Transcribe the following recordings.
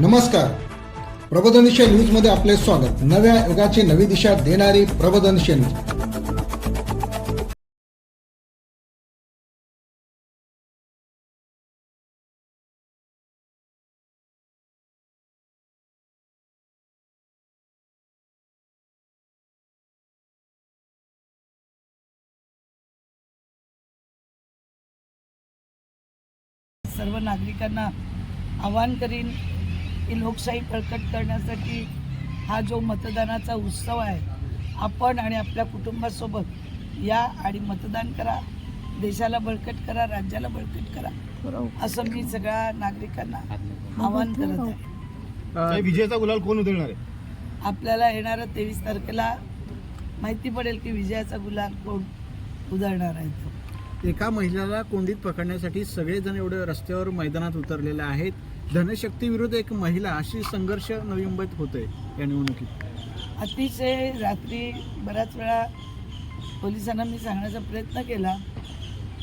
नमस्कार. प्रबोधनशे न्यूजमध्ये आपले स्वागत. नव्या युगाची नवी दिशा देणारी प्रबोधनशे न्यूज सर्व नागरिकांना आवाहन करीन की लोकशाही बळकट करण्यासाठी हा जो मतदानाचा उत्सव आहे आपण आणि आपल्या कुटुंबासोबत या आणि मतदान करा देशाला बळकट करा राज्याला बळकट करा असं मी सगळ्या नागरिकांना आवाहन करत आहे. विजयाचा गुलाल कोण उधळणार आहे? आपल्याला येणाऱ्या तेवीस तारखेला माहिती पडेल की विजयाचा गुलाल कोण उधळणार आहे तो एका महिलेला कोंडीत पकडण्यासाठी सगळेजण एवढे रस्त्यावर मैदानात उतरलेले आहेत. धनशक्ती विरुद्ध एक महिला अशी संघर्ष नवी मुंबईत होतोय या निवडणुकीत. अतिशय रात्री बऱ्याच वेळा पोलिसांना मी सांगण्याचा प्रयत्न केला.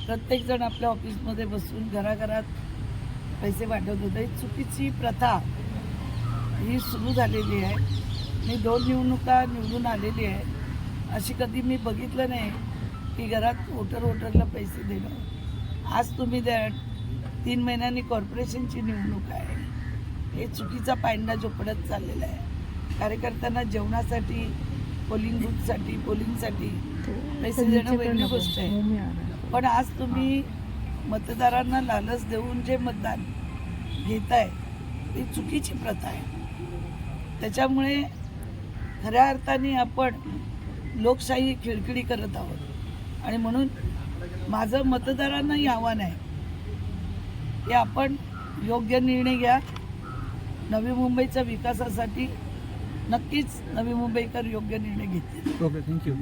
प्रत्येकजण आपल्या ऑफिसमध्ये बसून घराघरात पैसे वाटत होते. ही चुकीची प्रथा ही सुरू झालेली आहे. मी दोन निवडणुका निवडून आलेली आहे. अशी कधी मी बघितलं नाही. की घरात वोटर वोटरला पैसे देणं. आज तुम्ही द्या तीन महिन्यांनी कॉर्पोरेशनची निवडणूक आहे. हे चुकीचा पायंडा जो पडत चाललेला आहे. कार्यकर्त्यांना जेवणासाठी पोलिंग बूथसाठी पोलिंगसाठी पैसे देणं वेगळी गोष्ट आहे. पण आज तुम्ही मतदारांना लालच देऊन जे मतदान घेताय ती चुकीची प्रथा आहे. त्याच्यामुळे खऱ्या अर्थाने आपण लोकशाही खिळखिळी करत आहोत. आणि म्हणून माझं मतदारांनाही आव्हान आहे की आपण योग्य निर्णय घ्या. नवी मुंबईच्या विकासासाठी नक्कीच नवी मुंबईकर योग्य निर्णय घेतील. Okay thank you